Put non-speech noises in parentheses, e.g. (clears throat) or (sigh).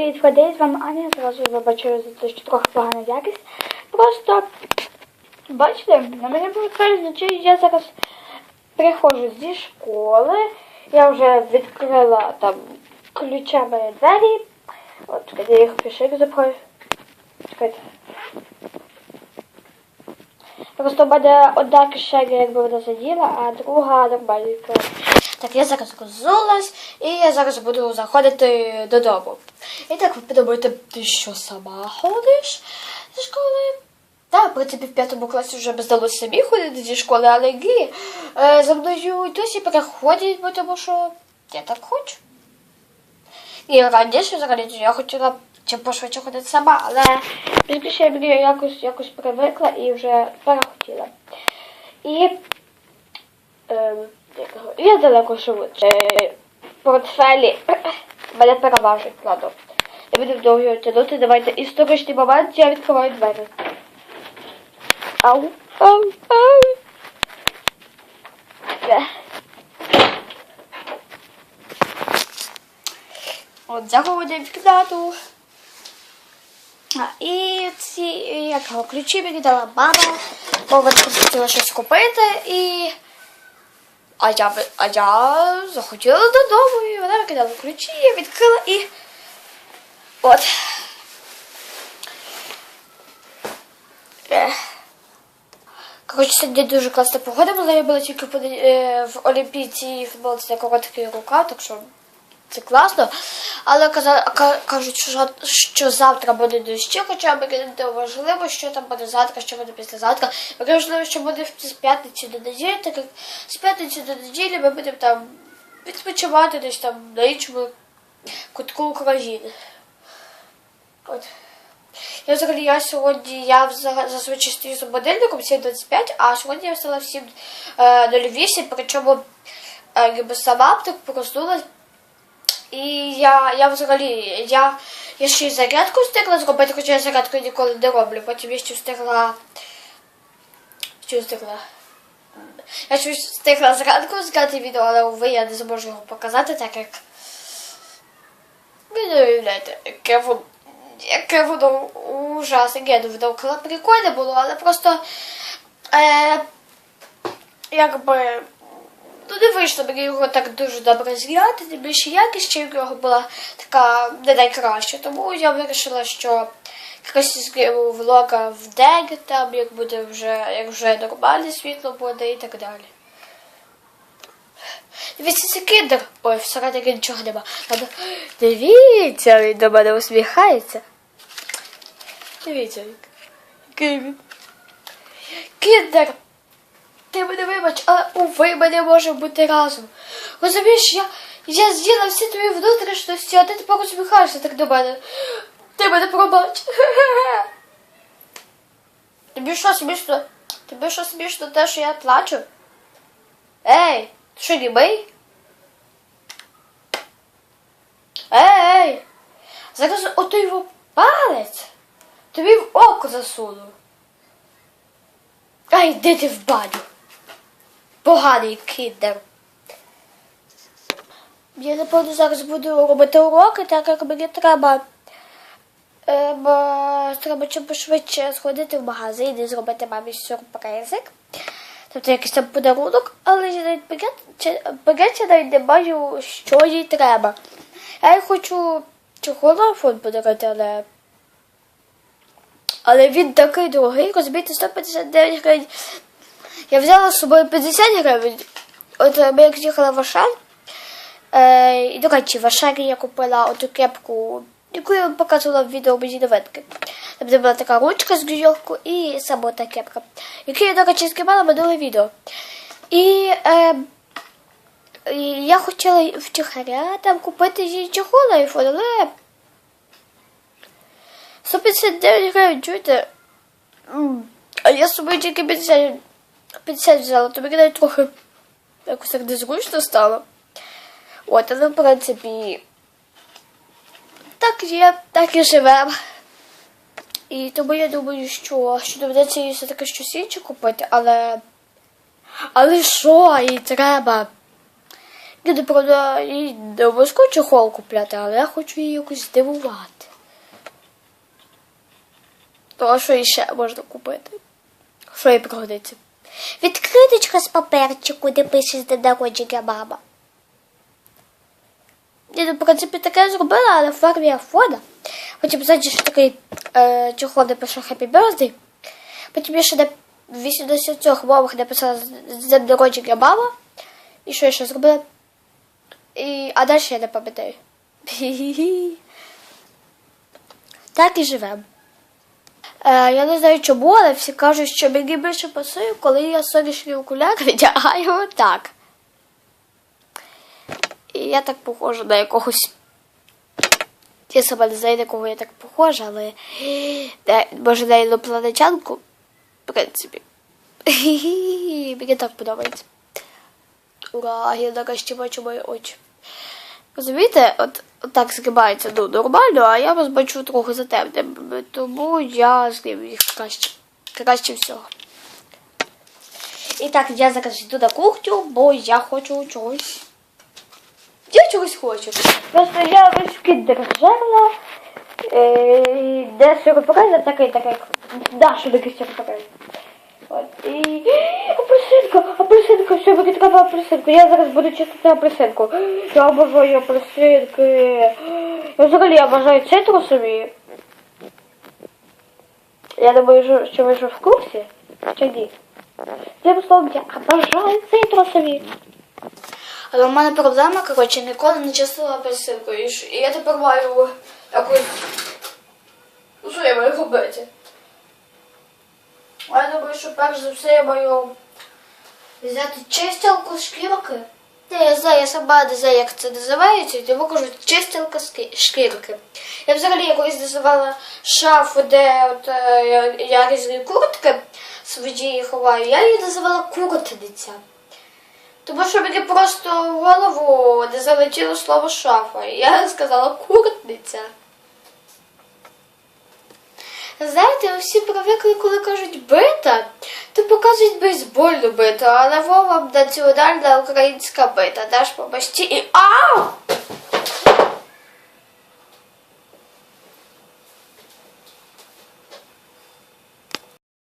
Підходить вам Аня, зразу вибачаю за те, що трохи погана якість. Просто, бачите, на мене повертають значить, я зараз приходжу зі школи, я вже відкрила там ключами двері. От, чекайте, я їх пішик запхаю. Чекайте. Просто мене одна кишеня, якби вона сиділа, а друга нормально. Так, я зараз розулась і я зараз буду заходити додому. І так ви подумаєте, ти що сама ходиш зі школи? Так, в принципі, в п'ятому класі вже б здалося самі ходити зі школи, але ні. Е, за мною досі переходять, бо тому що я так хочу. І раніше взагалі я хотіла чим пошвидше ходити сама, але пізніше мені якось, якось привикла і вже перехотіла. І е, якого- я далеко живу. Е, портфелі (clears throat) мене переважить, ладно. Не буду довго тягнути, давайте історичний момент, я відкриваю двері. Ау, ау, ау. Е. От заходимо в кімнату. А, і ці як ключі мені дала мама, бо вона хотіла щось купити і. А я, а я захотіла додому, і вона викидала ключі, я відкрила і. От. Ех. Коротше, сьогодні дуже класна погода була, я була тільки в Олімпійці і футболці на короткий рукав, так що це класно. Але кажуть, що, завтра буде дощі, хоча б важливо, що там буде завтра, що буде післязавтра. Важливо, що буде з п'ятниці до неділі, так як з п'ятниці до неділі ми будемо там відпочивати десь там на іншому кутку України. От. Я взагалі я сьогодні я зазвичай стою за будильником 7.25, а сьогодні я встала в 7.08, причому е, якби сама так проснулась. І я, я взагалі, я, я ще й зарядку встигла зробити, хоча я зарядку ніколи не роблю. Потім я ще встигла. Що встигла? Я ще встигла зранку зняти відео, але уви я не зможу його показати, так як. Ви не уявляєте, яке воно, яке воно ужасне. Ні, ну воно прикольне було, але просто. Е, якби. Ну, не вийшло мені його так дуже добре зняти, тим більше якість в нього була така не найкраща. Тому я вирішила, що якось зніму влога в день, там, як буде вже, як вже нормальне світло буде і так далі. Дивіться, це кіндер. Ой, всередині нічого нема. Дивіться, він до мене усміхається. Дивіться, який він. Кіндер! Ти мене вибач, але уви ми не можемо бути разом. Розумієш, я, я з'їла всі твої внутрішності, а ти тепер усміхаєшся так до мене. Ти мене пробач. (laughs) Тобі що смішно? Тобі що смішно те, що я плачу? Ей, ти що німий? Ей, зараз ото його палець. Тобі в око засуну. Ай, йди ти в баню. Поганий кіндер. Я напевно зараз буду робити уроки, так як мені треба. Е, бо треба чим швидше сходити в магазин і зробити мамі сюрпризик. Тобто якийсь там подарунок, але я навіть поняття- навіть не маю, що їй треба. Я їй хочу чохолофон подарувати, але. Але він такий дорогий, розумієте, 159 гривень. Я взяла з собою 50 гривень. От ми як їхали в Ашан. Е, і, до речі, в Ашані я купила оту кепку, яку я показувала в відео без новинки. Там де була така ручка з Нью-Йорку і сама та кепка, яку я, до речі, скипала минуле відео. І, е, і я хотіла в Чехаря там купити їй чохол айфон, але 159 гривень, чуєте? А я з собою тільки 50, 50 взяла, то мені навіть трохи якось так незручно стало. От, але в принципі. Так є, так і живемо. І тому я думаю, що, що доведеться їй все-таки щось інше купити, але. Але що їй треба? Я не правда і не обов'язково чехол купляти, але я хочу її якось здивувати. То що іще можна купити? Що їй пригодиться? Відкриточка з паперчику, де пише день народження мама. Я, ну, в принципі, таке зробила, але в формі айфона. Потім, що такий е, чехол де Happy Birthday. Потім я ще на 80 мовах написала з народження мама. І що я ще зробила? І, а далі я не пам'ятаю. (laughs) Так і живемо. Е, я не знаю чому, але всі кажуть, що мені більше пасує, коли я сонячний окуляр (laughs) віддягаю отак. І я так похожа на якогось. Я сама не знаю, на кого я так похожа, але е, може на інопланетянку, в принципі. (laughs) Мені так подобається. Ура, я нарешті бачу мої очі. Розумієте, от, от так згибається ну, нормально, а я вас бачу трохи затемненими, тому я згрів їх краще. Краще всього. І так, я зараз йду на кухню, бо я хочу чогось. Я чогось хочу. Просто я весь кіндер жерла, е, де сюрприз, такий такий, нашу такий сюрприз. І (gasps) апельсинка, апельсинка, що мені треба апельсинку. Я зараз буду чистити апельсинку. Я обожаю апельсинки. Я взагалі обожаю цитрусові. Я думаю, що- ви вже в курсі. Чи ні? Тим словом, я обожаю цитрусові. Але в мене проблема, коротше, ніколи не чистила апельсинку. І я тепер маю якусь. Ну що я маю робити? Я думаю, що перш за все я маю взяти чистилку шкірки. Я знаю, я сама не знаю, як це називається, тому кажу чистилка ски- шкірки. Я взагалі якось називала шафу, де от, е, я, я різні куртки свої ховаю, я її називала куртниця. Тому що мені просто в голову не залетіло слово шафа. Я сказала куртниця. Знаєте, всі привикли, коли кажуть бита, то показують бейсбольну биту, але Вова національна українська бита. Даш по і ау!